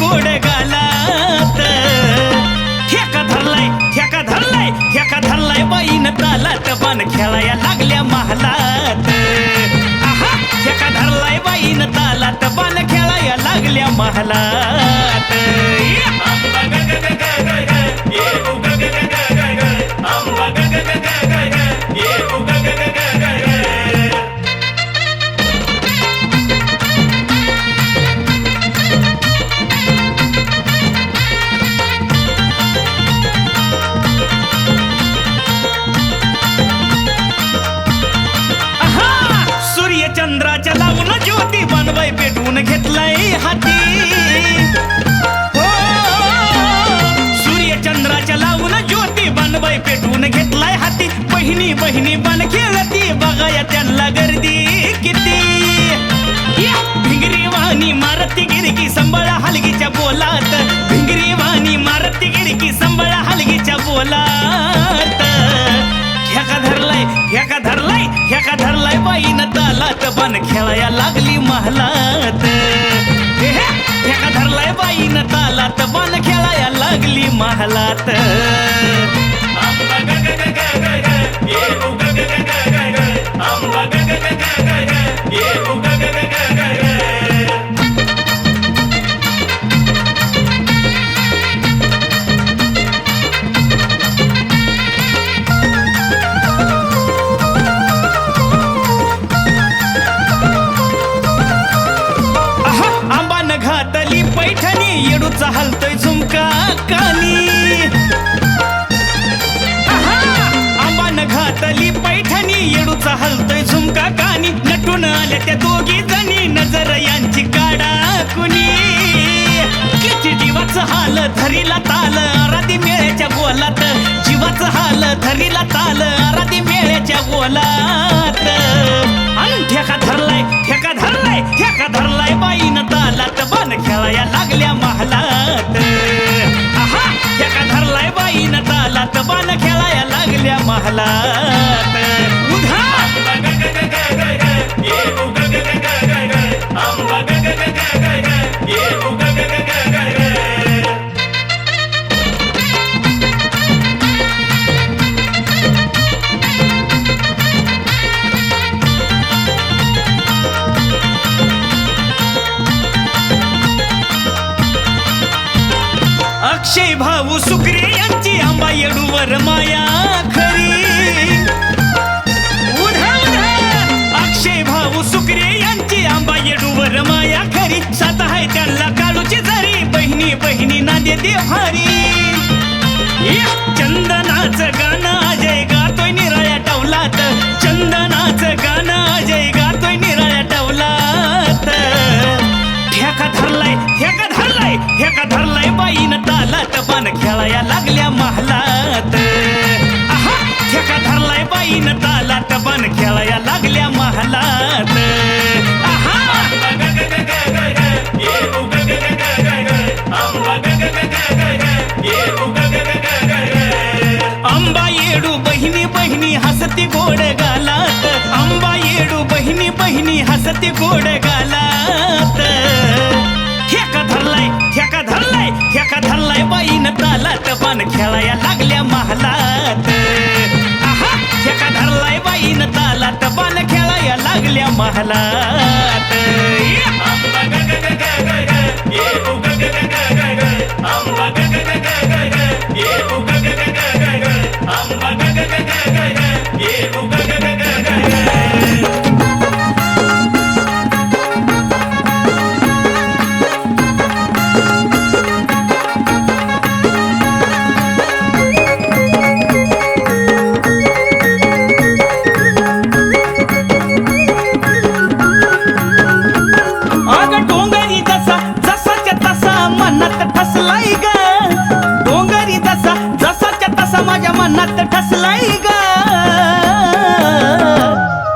गोड गालात ठेका धरलाय ठेका धरलाय ठेका धरलाय बाईन तालात बाण खेळाया लागल्या महालात आहा ठेका धरलाय बाईन तालात बाण खेळाया लागल्या महालात ये उगा बहिणी बन खेळती बघाया त्यांना गर्दी किती! भिंगरी वाणी मारती गिरकी संबळा हलगीच्या बोलात. भिंगरी वाणी मारती गिरकी संबळा हलगीच्या बोलात. ह्याका धरलाय ह्याका धरलाय ह्याका धरलाय बाईन तालात बन खेळाया लागली महलात. ह्याका धरलाय बाईन तालात बन खेळाया लागली महलात. पैठणी हलतोय झुमका कानी. आहा, घातली पैठणी येडूचा हलतोय झुमका कानी. नटून आल्या त्या दोघी जणी नजर यांची काढा कुणी किती जीवाचं हाल धरीला ताल आराधी मेळ्याच्या बोलात. जीवाच हाल धरीला ताल आराधी मेळ्याच्या बोलात. आणि ठेका धरलाय ठेका धरलाय ठेका धरलाय बाईन तालात. बाण खेळाया लागल्या हातबाल तालात खेळाया लागल्या महालात. बहिणी नांदे देहारी चंदनाचं गाणं अजय गातोय निराळ्या टवलात. चंदनाचं गाणं अजय गातोय निराळ्या टवलात. ठेका धरलाय ठेका धरलाय ठेका धरलाय बाईन तालात. पान खेळाया लागल्या महालात. आहा ठेका धरलाय बाईन हसती गोड गालात आंबा येडू बहिणी बहिणी हसती गोड गालात ठेका धरलाय ठेका धरलाय ठेका धरलाय बाईन तालात पान खेळाया लागल्या महालात ठेका धरलाय बाईन तालात पान खेळाया लागल्या महालात आंबा ठसलाय ग.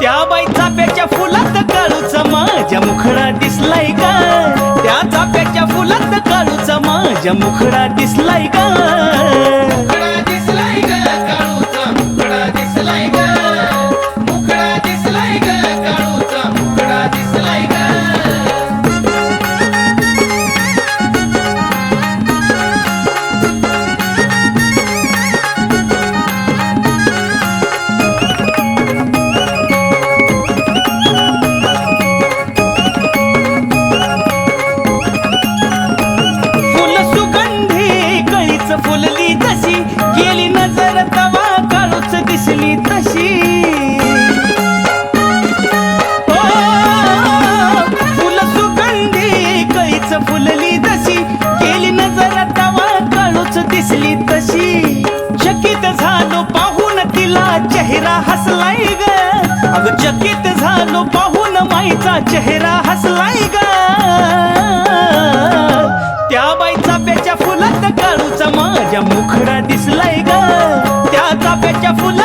त्या बाई चाप्याच्या फुलात काळूचा माझ्या मुखडा दिसलाय ग. त्या चाप्याच्या फुलात काळूचा माझ्या मुखडा दिसलाय ग. चेहरा हसलाय ग. त्या बाई पेच्या फुलात काळूचा माझ्या मुखडा दिसलाय ग. त्या चाफ्याच्या फुला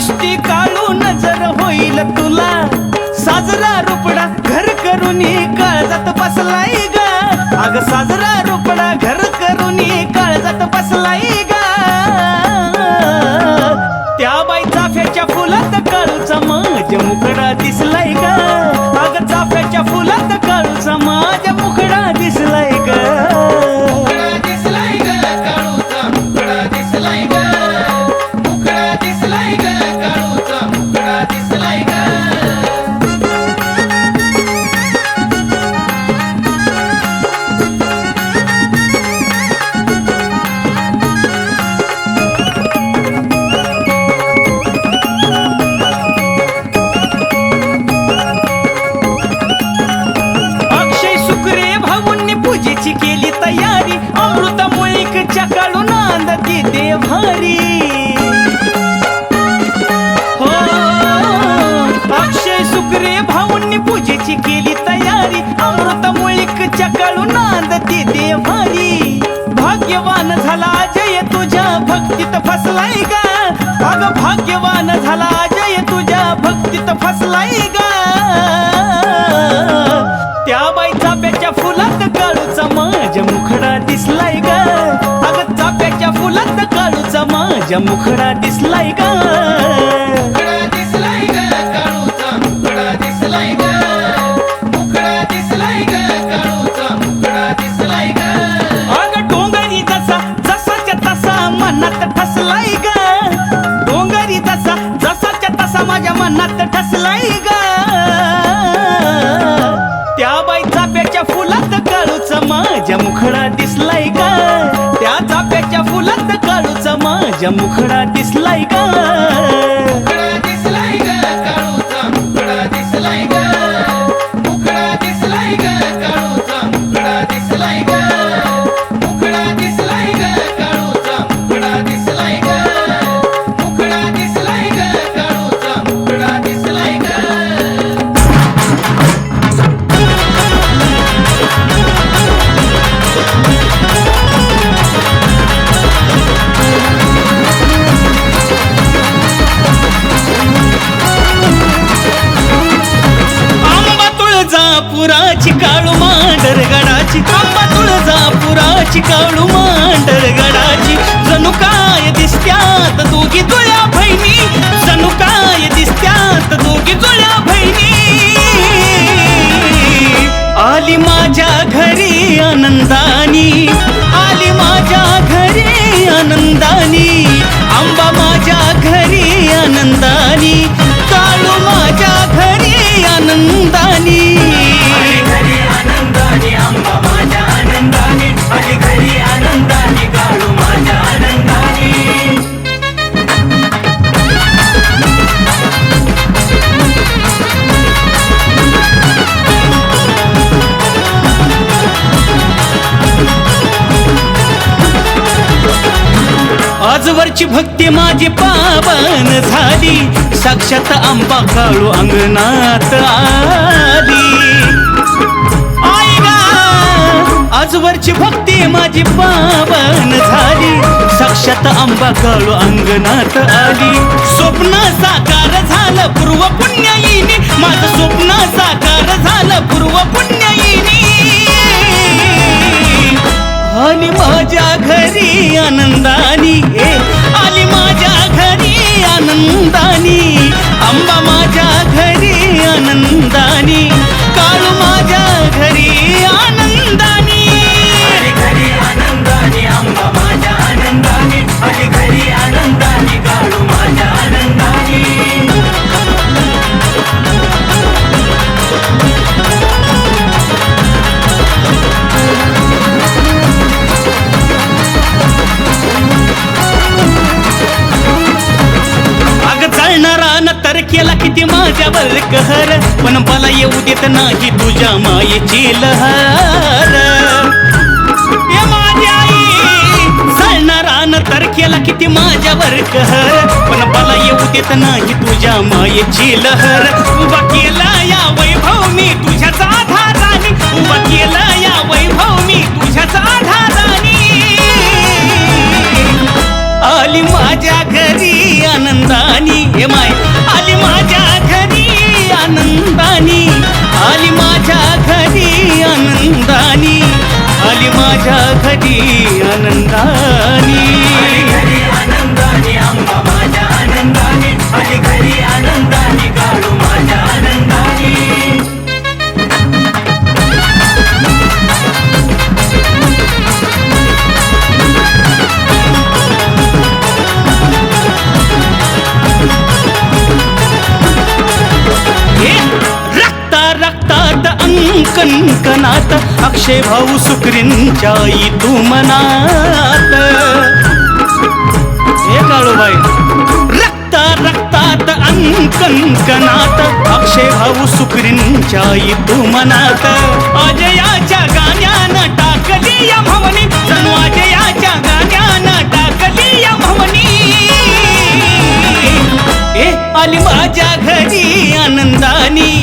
काय काढून जर होईल तुला. साजरा रुपडा घर करून काळजात बसलाय ग. अग साजरा देभारी हो अक्षय सुकरे भाऊंनी पूजेची केली तयारी. अमृता मुळीकच्या काढून नांदती देभारी भाग्यवान झाला जय तुझ्या भक्तीत फसलाय का अग भाग्यवान झाला जय तुझ्या भक्तीत फसलाय काळूचा मुखडा दिसलाय अग डोंगरी जसा जसाच्या तसा मनात माझ्या मुखडा दिसलाय का? पुराची काळू मांडर गडाची. आंबा तुळजापुराची काळू मांडर गडाची. जणू काय दिसत्यात दोघी जुळ्या बहिणी? जणू काय दिसत्यात दोघी जुळ्या बहिणी? आली माझ्या घरी आनंदा आजवरची भक्ती माझी पावन झाली. साक्षात आंबा काळू अंगणात आली. आई आजवरची भक्ती माझी पावन झाली. साक्षात आंबा काळू अंगणात आली. स्वप्न साकार झालं पूर्व पुण्याईनी माझं स्वप्न साकार झालं पूर्व पुण्याईनी आणि माझ्या घरी आनंदा मला येऊ देत नाही तुझ्या मायेची लहर. ये आई सळणारान तर केला किती माझ्यावर कहर. पण मला येऊ देत नाही तुझ्या मायेची लहर. उभा केला या वैभव मी तुझ्याच आधाराने. उभा केला या वैभव मी तुझ्याच आधाराने. आली माझ्या घरी आनंदानी. अंकन अक्षय भाऊ सुकरींच्या आई तू मनात. हे काळूबाई रक्ता रक्तात अंकन अक्षय भाऊ सुकरींच्या आई तू मनात. अजयाच्या गाण्यानं टाकली या भवनी जणू अजयाच्या गाण्यानं टाकली या भवनी. ए आली माझ्या घरी आनंदानी.